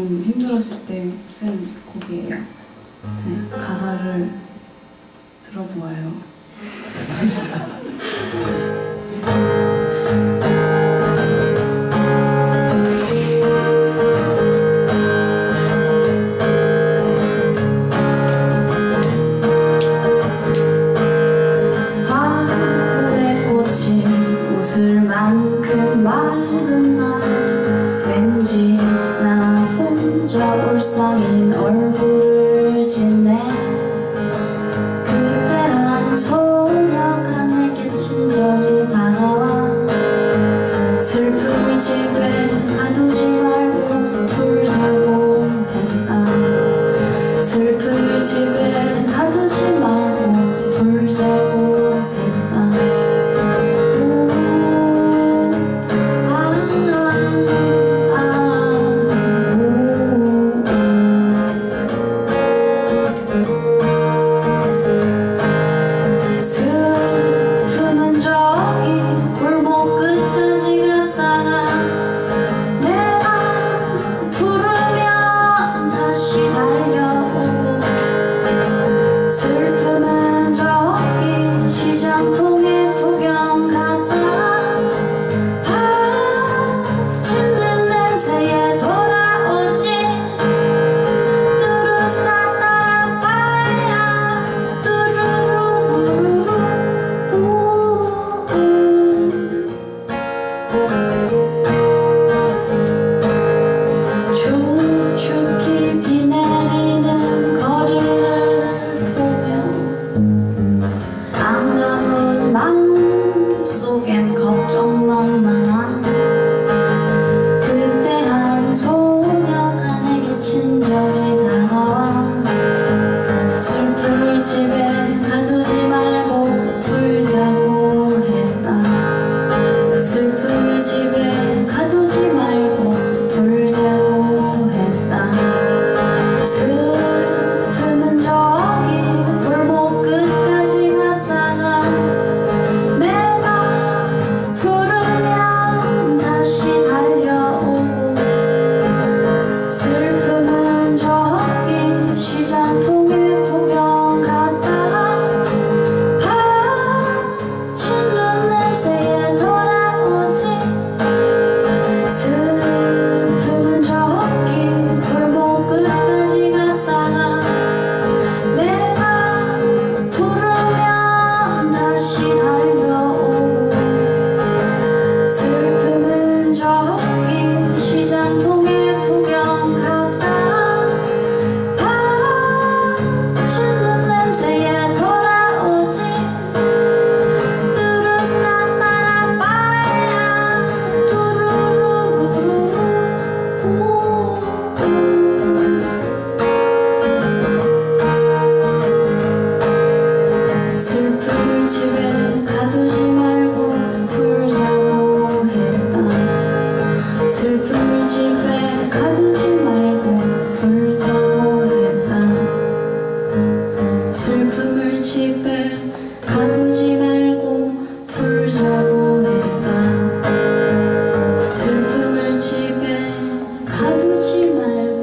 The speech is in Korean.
좀 힘들었을 때 쓴 곡이에요. 네, 가사를 들어보아요. 만큼 맑은 날 왠지 나 울상인 얼굴을 짓네 그때 한 소녀가 내게 친절히 다가와 슬플 집에 가두지 말 Ricardo 가두지 말고 풀자고 했다. 슬픔을 집에 가두지 말고 풀자고 했다. 슬픔을 집에 가두지 말고 풀자고 했다. 슬픔을 집에 가두지 말고